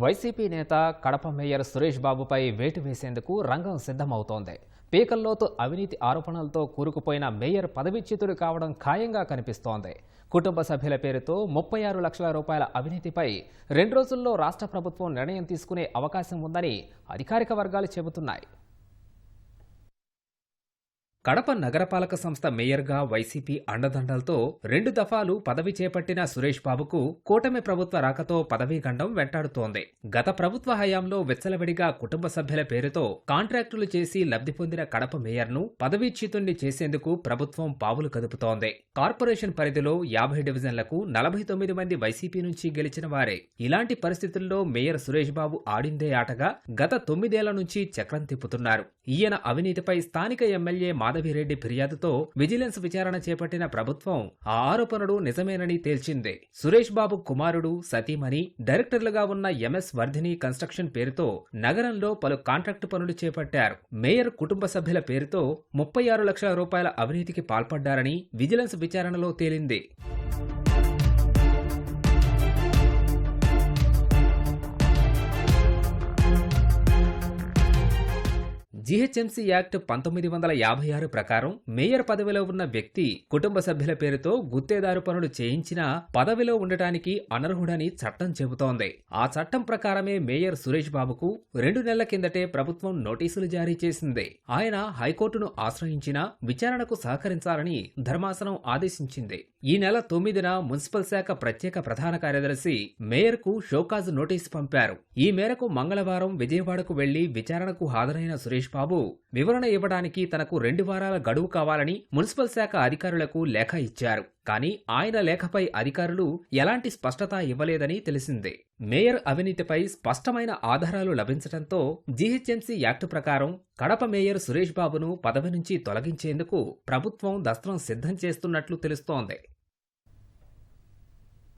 YCP నేత Kadapa mayor Suresh బాబుపై వేటు వేసేందుకు రంగం సిద్ధమవుతోంది. పీకల్లోతు అవినీతి ఆరోపణలతో కూరుకుపోయిన మేయర్ పదవిచ్యుతుడు కావడం ఖాయంగా కనిపిస్తోంది. కుటుంబ సభ్యుల పేరుతో ముప్పై ఆరు లక్షల రూపాయల అవినీతిపై రెండు రోజుల్లో రాష్ట్ర ప్రభుత్వం నిర్ణయం తీసుకునే అవకాశం ఉందని అధికారిక వర్గాలు చెబుతున్నాయి. కడప నగరపాలక సంస్థ మేయర్గా వైసీపీ అండదండలతో రెండు దఫాలు పదవి చేపట్టిన సురేష్ బాబుకు కూటమి ప్రభుత్వ రాకతో పదవీ గండం వెంటాడుతోంది. గత ప్రభుత్వ హయాంలో వెచ్చలవిడిగా కుటుంబ సభ్యుల పేరుతో కాంట్రాక్టులు చేసి లబ్ధి పొందిన కడప మేయర్ను పదవీచ్యుతుణ్ణి చేసేందుకు ప్రభుత్వం పావులు కదుపుతోంది. కార్పొరేషన్ పరిధిలో యాభై డివిజన్లకు నలభై తొమ్మిది మంది వైసీపీ నుంచి గెలిచిన వారే. ఇలాంటి పరిస్థితుల్లో మేయర్ సురేష్ బాబు ఆడిందే ఆటగా గత తొమ్మిదేళ్ళ నుంచి చక్రం తిప్పుతున్నారు. ఈయన అవినీతిపై స్థానిక ఎమ్మెల్యే మాధవిరెడ్డి ఫిర్యాదుతో విజిలెన్స్ విచారణ చేపట్టిన ప్రభుత్వం ఆ ఆరోపణలు నిజమేనని తేల్చింది. సురేష్ బాబు కుమారుడు సతీమణి డైరెక్టర్లుగా ఉన్న ఎంఎస్ వర్ధిని కన్స్ట్రక్షన్ పేరుతో నగరంలో పలు కాంట్రాక్టు పనులు చేపట్టారు. మేయర్ కుటుంబ సభ్యుల పేరుతో ముప్పై ఆరు లక్షల రూపాయల అవినీతికి పాల్పడ్డారని విజిలెన్స్ విచారణలో తేలింది. జీహెచ్ఎంసీ యాక్ట్ పంతొమ్మిది వందల యాభై ఆరు ప్రకారం మేయర్ పదవిలో ఉన్న వ్యక్తి కుటుంబ సభ్యుల పేరుతో గుత్తేదారు పనులు చేయించినా పదవిలో ఉండటానికి అనర్హుడని చట్టం చెబుతోంది. ఆ చట్టం ప్రకారమే మేయర్ సురేష్ బాబుకు రెండు నెలల కిందటే ప్రభుత్వం నోటీసులు జారీ చేసింది. ఆయన హైకోర్టును ఆశ్రయించినా విచారణకు సహకరించాలని ధర్మాసనం ఆదేశించింది. ఈ నెల తొమ్మిదిన మున్సిపల్ శాఖ ప్రత్యేక ప్రధాన కార్యదర్శి మేయర్కు షోకాజ్ నోటీసు పంపారు. ఈ మేరకు మంగళవారం విజయవాడకు వెళ్ళి విచారణకు హాజరైన సురేష్ బాబు వివరణ ఇవ్వడానికి తనకు రెండు వారాల గడువు కావాలని మున్సిపల్ శాఖ అధికారులకు లేఖ ఇచ్చారు. కానీ ఆయన లేఖపై అధికారులు ఎలాంటి స్పష్టత ఇవ్వలేదని తెలిసిందే. మేయర్ అవినీతిపై స్పష్టమైన ఆధారాలు లభించడంతో జీహెచ్ఎంసీ యాక్ట్ ప్రకారం కడప మేయర్ సురేష్ బాబును పదవి నుంచి తొలగించేందుకు ప్రభుత్వం దస్త్రం సిద్ధం చేస్తున్నట్లు తెలుస్తోంది.